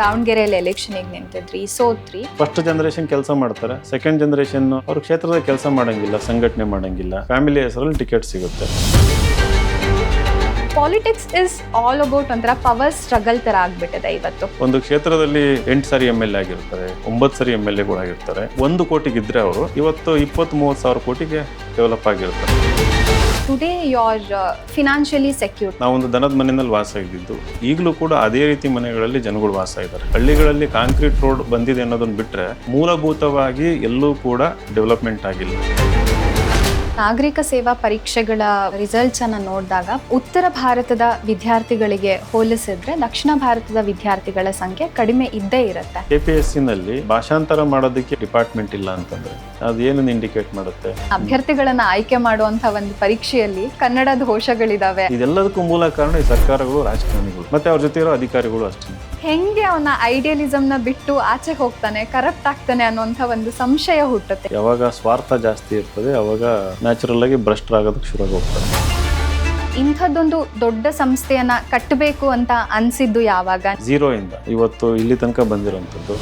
ದಾವಣಗೆರೆಯಲ್ಲಿ ಈಗ ನಿಂತಿದ್ರಿ ಸೋತ್ರಿ? First generation ಕೆಲಸ ಮಾಡ್ತಾರೆ. ಸೆಕೆಂಡ್ ಜನರೇಷನ್ ಅವ್ರ ಕ್ಷೇತ್ರದ ಕೆಲಸ ಮಾಡಂಗಿಲ್ಲ ಸಂಘಟನೆ ಮಾಡಂಗಿಲ್ಲ. ಫ್ಯಾಮಿಲಿ ಹೆಸರಲ್ಲಿ ಟಿಕೆಟ್ ಸಿಗುತ್ತೆ. ಪಾಲಿಟಿಕ್ಸ್ ಇಸ್ ಆಲ್ ಅಬೌಟ್ ಒಂಥರ ಪವರ್ ಸ್ಟ್ರಗಲ್ ತರ ಆಗ್ಬಿಟ್ಟಿದೆ ಇವತ್ತು. ಒಂದು ಕ್ಷೇತ್ರದಲ್ಲಿ ಎಂಟು ಸಾರಿ ಎಂ ಎಲ್ ಎ ಆಗಿರ್ತಾರೆ ಒಂಬತ್ತು ಸಾರಿ ಎಂ ಎಲ್ ಎಗಳಾಗಿರ್ತಾರೆ ಒಂದು ಕೋಟಿಗಿದ್ರೆ ಅವರು ಇವತ್ತು ಇಪ್ಪತ್ತ್ ಮೂವತ್ತು ಸಾವಿರ ಕೋಟಿಗೆ ಡೆವಲಪ್ ಆಗಿರ್ತಾರೆ. ಟುಡೇ ಯೋರ್ ಫಿನಾನ್ಷಿಯಲಿ ಸೆಕ್ಯೂರ್ ನಾವೊಂದು ದನದ ಮನೆಯಲ್ಲಿ ವಾಸ ಇದ್ದಿದ್ದು ಈಗಲೂ ಕೂಡ ಅದೇ ರೀತಿ ಮನೆಗಳಲ್ಲಿ ಜನಗಳು ವಾಸ ಇದ್ದಾರೆ. ಹಳ್ಳಿಗಳಲ್ಲಿ ಕಾಂಕ್ರೀಟ್ ರೋಡ್ ಬಂದಿದೆ ಅನ್ನೋದನ್ನು ಬಿಟ್ಟರೆ ಮೂಲಭೂತವಾಗಿ ಎಲ್ಲೂ ಕೂಡ ಡೆವಲಪ್ಮೆಂಟ್ ಆಗಿಲ್ಲ. ನಾಗರಿಕ ಸೇವಾ ಪರೀಕ್ಷೆಗಳ ರಿಸಲ್ಟ್ಸ್ ಅನ್ನ ನೋಡಿದಾಗ ಉತ್ತರ ಭಾರತದ ವಿದ್ಯಾರ್ಥಿಗಳಿಗೆ ಹೋಲಿಸಿದ್ರೆ ದಕ್ಷಿಣ ಭಾರತದ ವಿದ್ಯಾರ್ಥಿಗಳ ಸಂಖ್ಯೆ ಕಡಿಮೆ ಇದ್ದೇ ಇರುತ್ತೆ. ಕೆ ಪಿ ಎಸ್ನಲ್ಲಿ ಭಾಷಾಂತರ ಮಾಡೋದಕ್ಕೆ ಡಿಪಾರ್ಟ್ಮೆಂಟ್ ಇಲ್ಲ ಅಂತಂದ್ರೆ ಅದು ಏನನ್ನು ಇಂಡಿಕೇಟ್ ಮಾಡುತ್ತೆ? ಅಭ್ಯರ್ಥಿಗಳನ್ನ ಆಯ್ಕೆ ಮಾಡುವಂತ ಒಂದು ಪರೀಕ್ಷೆಯಲ್ಲಿ ಕನ್ನಡ ದೋಷಗಳಿದಾವೆ. ಇದೆಲ್ಲದಕ್ಕೂ ಮೂಲ ಕಾರಣ ಈ ಸರ್ಕಾರಗಳು ರಾಜಕಾರಣಿಗಳು ಮತ್ತೆ ಅವ್ರ ಜೊತೆ ಇರೋ ಅಧಿಕಾರಿಗಳು ಅಷ್ಟೇ. ಹೆಂಗೆ ಅವನ ಐಡಿಯಲಿಸಮ್ನ ಬಿಟ್ಟು ಆಚೆ ಹೋಗ್ತಾನೆ ಕರಪ್ಟ್ ಆಗ್ತಾನೆ ಅನ್ನುವಂಥ ಒಂದು ಸಂಶಯ ಹುಟ್ಟುತ್ತೆ. ಯಾವಾಗ ಸ್ವಾರ್ಥ ಜಾಸ್ತಿ ಇರ್ತದೆ ಅವಾಗ ನ್ಯಾಚುರಲ್ ಆಗಿ ಭ್ರಷ್ಟರಾಗೋದಕ್ಕೆ ಶುರು ಹೋಗ್ತಾರೆ ಇಂಥದ್ದೊಂದು ದೊಡ್ಡ ಸಂಸ್ಥೆಯನ್ನ ಕಟ್ಟಬೇಕು ಅಂತ ಅನ್ಸಿದ್ದು ಯಾವಾಗ? ಝೀರೋ ಇಂದ ಇವತ್ತು ಇಲ್ಲಿ ತನಕ ಬಂದಿರುವಂತದ್ದು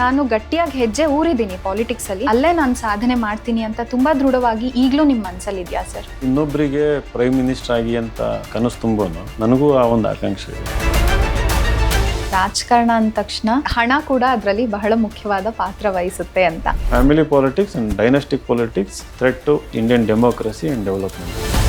ನಾನು ಗಟ್ಟಿಯಾಗಿ ಹೆಜ್ಜೆ ಊರಿದ್ದೀನಿ ಪಾಲಿಟಿಕ್ಸ್ ಅಲ್ಲಿ. ಅಲ್ಲೇ ನಾನು ಸಾಧನೆ ಮಾಡ್ತೀನಿ ಅಂತ ತುಂಬಾ ದೃಢವಾಗಿ ಈಗಲೂ ನಿಮ್ಮ ಮನಸ್ಸಲ್ಲಿ ಇದೆಯಾ ಸರ್? ಇನ್ನೊಬ್ಬರಿಗೆ ಪ್ರೈಮ್ ಮಿನಿಸ್ಟರ್ ಆಗಿ ಅಂತ ಕನಸು ತುಂಬೋನು ನನಗೂ ಆ ಒಂದು ಆಕಾಂಕ್ಷೆ ಇದೆ. ರಾಜಕಾರಣ ಅಂದ ತಕ್ಷಣ ಹಣ ಕೂಡ ಅದರಲ್ಲಿ ಬಹಳ ಮುಖ್ಯವಾದ ಪಾತ್ರ ವಹಿಸುತ್ತೆ ಅಂತ. Family politics and dynastic politics threat to Indian democracy and development